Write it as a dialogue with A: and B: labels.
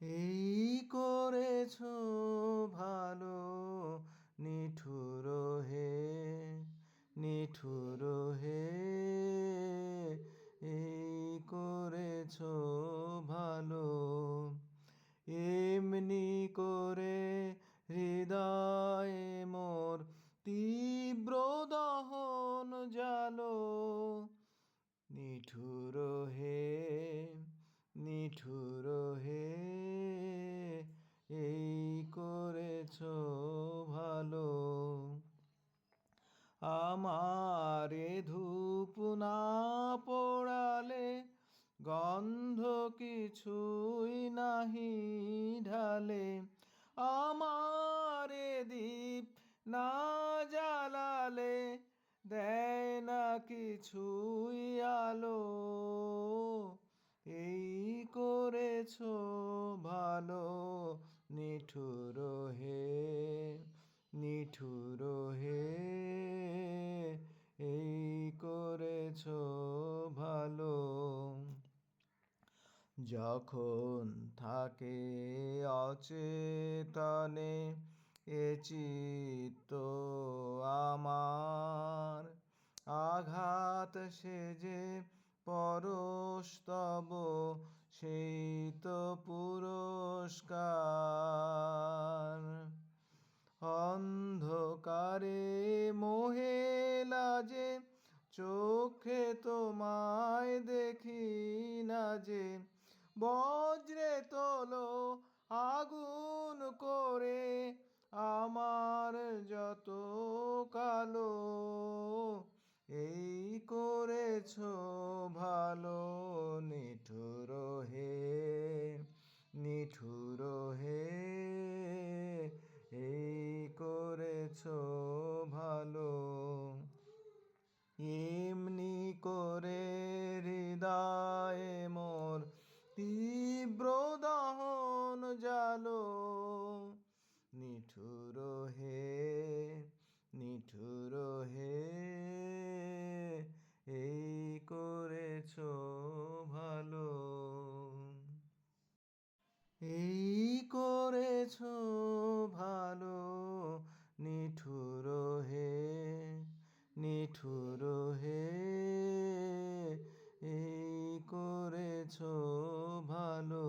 A: এই করেছ ভালো, নিঠুর হে নিঠুর হে, এই করেছ ভালো। এমনি করে হৃদয়ে মোর তীব্র দহন জালো। নিঠুর হে নিঠুর হে আমারে ধূপ না পোড়ালে গন্ধ কিছুই নাহি ঢালে। আমারে দীপ না জ্বালালে দেয় না কিছুই আলো। এই করেছ ভালো যখন থাকে অচেতনে এ চিত্ত আমার, আঘাত সে সেজে পরস্তব সেই তো পুরস্কার। অন্ধকারে মোহে লাজে, চোখে তোমায় দেখি না যে বজ্রে তোলো আগুন করে আমার যত কালো। এই করেছ ভালো নিঠুর হে নিঠুর তীব্র দহন জালো। নিঠুর হে নিঠুর হে, এই করেছ ভালো। এই করেছ ভালো, নিঠুর হে নিঠুর হে, এই করেছ ভালো